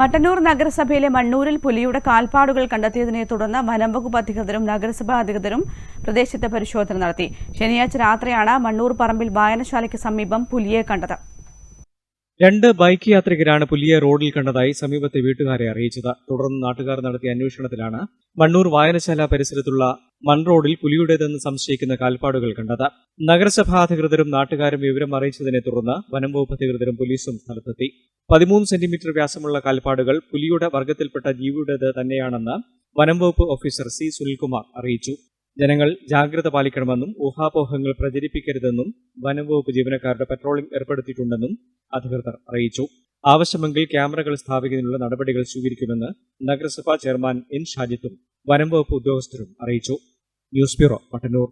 മട്ടന്നൂർ നഗരസഭയിലെ മണ്ണൂരിൽ പുലിയുടെ കാൽപ്പാടുകൾ കണ്ടെത്തിയതിനെ തുടർന്ന് വനംവകുപ്പ് അധികൃതരും നഗരസഭാ അധികൃതരും പ്രദേശത്ത് പരിശോധന നടത്തി. ശനിയാഴ്ച രാത്രിയാണ് മണ്ണൂർ പറമ്പിൽ വായനശാലയ്ക്ക് സമീപം പുലിയെ കണ്ടത്. രണ്ട് ബൈക്ക് യാത്രികരാണ് പുലിയെ റോഡിൽ കണ്ടതായി സമീപത്തെ വീട്ടുകാരെ അറിയിച്ചത്. തുടർന്ന് നാട്ടുകാർ നടത്തിയ അന്വേഷണത്തിലാണ് മണ്ണൂർ വായനശാല പരിസരത്തുള്ള മൺറോഡിൽ പുലിയുടേതെന്ന് സംശയിക്കുന്ന കാൽപ്പാടുകൾ കണ്ടത്. നഗരസഭാ അധികൃതരും നാട്ടുകാരും വിവരം അറിയിച്ചതിനെ തുടർന്ന് വനം വകുപ്പ് അധികൃതരും പോലീസും സ്ഥലത്തെത്തി. പതിമൂന്ന് സെന്റിമീറ്റർ വ്യാസമുള്ള കാൽപ്പാടുകൾ പുലിയുടെ വർഗത്തിൽപ്പെട്ട ജീവിയുടേത് തന്നെയാണെന്ന് വനം വകുപ്പ് ഓഫീസർ സി സുനിൽകുമാർ അറിയിച്ചു. ജനങ്ങൾ ജാഗ്രത പാലിക്കണമെന്നും ഊഹാപോഹങ്ങൾ പ്രചരിപ്പിക്കരുതെന്നും വനംവകുപ്പ് ജീവനക്കാരുടെ പട്രോളിംഗ് ഏർപ്പെടുത്തിയിട്ടുണ്ടെന്നും അധികൃതർ അറിയിച്ചു. ആവശ്യമെങ്കിൽ ക്യാമറകൾ സ്ഥാപിക്കുന്നതിനുള്ള നടപടികൾ സ്വീകരിക്കുമെന്ന് നഗരസഭാ ചെയർമാൻ എൻ ഷാജിത്തും വനംവകുപ്പ് ഉദ്യോഗസ്ഥരും അറിയിച്ചു. News bureau Mattannur